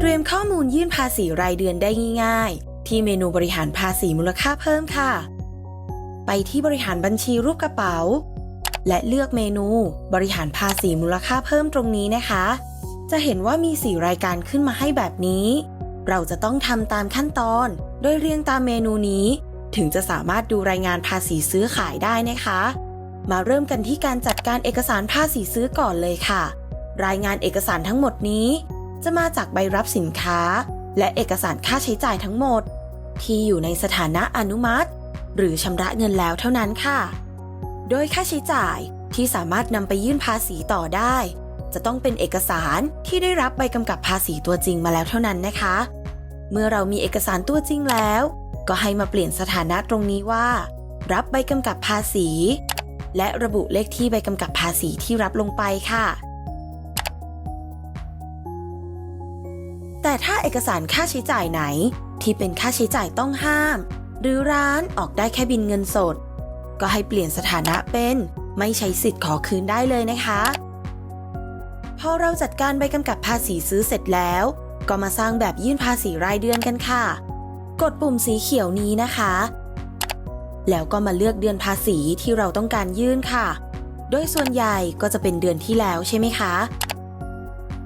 เตรียมข้อมูลยื่นภาษีรายเดือนได้ง่าย ๆ ที่เมนูบริหารภาษีมูลค่าเพิ่มค่ะ ไปที่บริหารบัญชีรูปกระเป๋า และเลือกเมนูบริหารภาษีมูลค่าเพิ่มตรงนี้นะคะ จะเห็นว่ามี 4 รายการขึ้นมาให้แบบนี้ เราจะต้องทำตามขั้นตอน โดยเรียงตามเมนูนี้ ถึงจะสามารถดูรายงานภาษีซื้อขายได้นะคะ มาเริ่มกันที่การจัดการเอกสารภาษีซื้อก่อนเลยค่ะ รายงานเอกสารทั้งหมดนี้ จะมาจากใบรับสินค้า และเอกสารค่าใช้จ่ายทั้งหมด ที่อยู่ในสถานะอนุมัติ หรือชำระเงินแล้วเท่านั้นค่ะ โดยค่าใช้จ่ายที่สามารถนำไปยื่นภาษีต่อได้ จะต้องเป็นเอกสารที่ได้รับใบกำกับภาษีตัวจริงมาแล้วเท่านั้นนะคะ เมื่อเรามีเอกสารตัวจริงแล้ว ก็ให้มาเปลี่ยนสถานะตรงนี้ว่า รับใบกำกับภาษี และระบุเลขที่ใบกำกับภาษีที่รับลงไปค่ะ แต่ถ้าเอกสารค่าใช้จ่ายไหน ที่เป็นค่าใช้จ่ายต้องห้าม หรือร้านออกได้แค่บินเงินสด ก็ให้เปลี่ยนสถานะเป็น ไม่ใช้สิทธิ์ขอคืนได้เลยนะคะ พอเราจัดการใบกำกับภาษีซื้อเสร็จแล้ว ก็มาสร้างแบบยื่นภาษีรายเดือนกันค่ะ กดปุ่มสีเขียวนี้นะคะ แล้วก็มาเลือกเดือนภาษีที่เราต้องการยื่นค่ะ โดยส่วนใหญ่ก็จะเป็นเดือนที่แล้วใช่ไหมคะ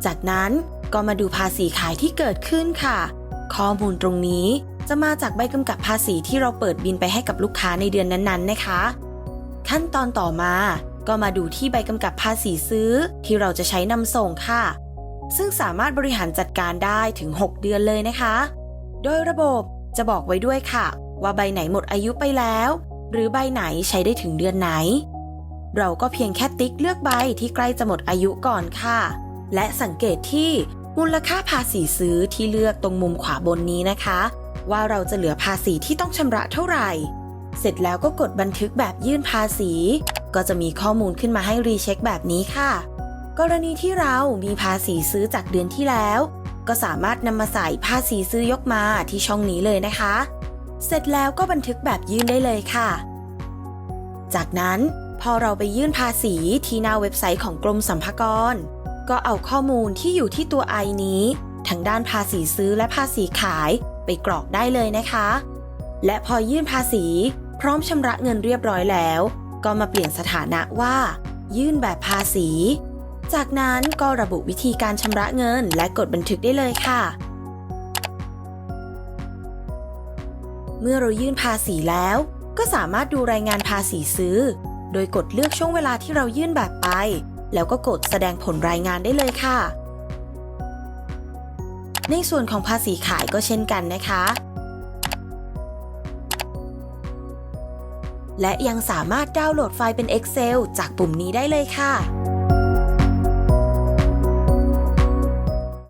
จากนั้น ก็มาดูภาษีขายที่เกิดขึ้นค่ะ ข้อมูลตรงนี้จะมาจากใบกำกับภาษีที่เราเปิดบินไปให้กับลูกค้าในเดือนนั้นๆ นะคะ ขั้นตอนต่อมาก็มาดูที่ใบกำกับภาษีซื้อที่เราจะใช้นำส่งค่ะ ซึ่งสามารถบริหารจัดการได้ถึง 6 เดือนเลยนะคะ โดยระบบจะบอกไว้ด้วยค่ะ ว่าใบไหนหมดอายุไปแล้ว หรือใบไหนใช้ได้ถึงเดือนไหน เราก็เพียงแค่ติ๊กเลือกใบที่ใกล้จะหมดอายุก่อนค่ะ และสังเกตที่ มูลค่าภาษีซื้อที่เลือกตรงมุมขวาบนนี้นะคะ ว่าเราจะเหลือภาษีที่ต้องชำระเท่าไหร่ เสร็จแล้วก็กดบันทึกแบบยื่นภาษี ก็จะมีข้อมูลขึ้นมาให้รีเช็คแบบนี้ค่ะ กรณีที่เรามีภาษีซื้อจากเดือนที่แล้ว ก็สามารถนำมาใส่ภาษีซื้อยกมาที่ช่องนี้เลยนะคะ เสร็จแล้วก็บันทึกแบบยื่นได้เลยค่ะ จากนั้นพอเราไปยื่นภาษีที่หน้าเว็บไซต์ของกรมสรรพากร ก็เอาข้อมูลที่อยู่ที่ตัวไอนี้ทั้งด้านภาษีซื้อและภาษีขายไปกรอกได้เลยนะคะ และพอยื่นภาษี พร้อมชำระเงินเรียบร้อยแล้ว ก็มาเปลี่ยนสถานะว่า ยื่นแบบภาษี จากนั้นก็ระบุวิธีการชำระเงินและกดบันทึกได้เลยค่ะ เมื่อเรายื่นภาษีแล้ว ก็สามารถดูรายงานภาษีซื้อ โดยกดเลือกช่วงเวลาที่เรายื่นแบบไป แล้วก็กดแสดงผลรายงานได้เลยค่ะ ในส่วนของภาษีขายก็เช่นกันนะคะ และยังสามารถดาวน์โหลดไฟล์เป็น Excel จากปุ่มนี้ได้เลยค่ะ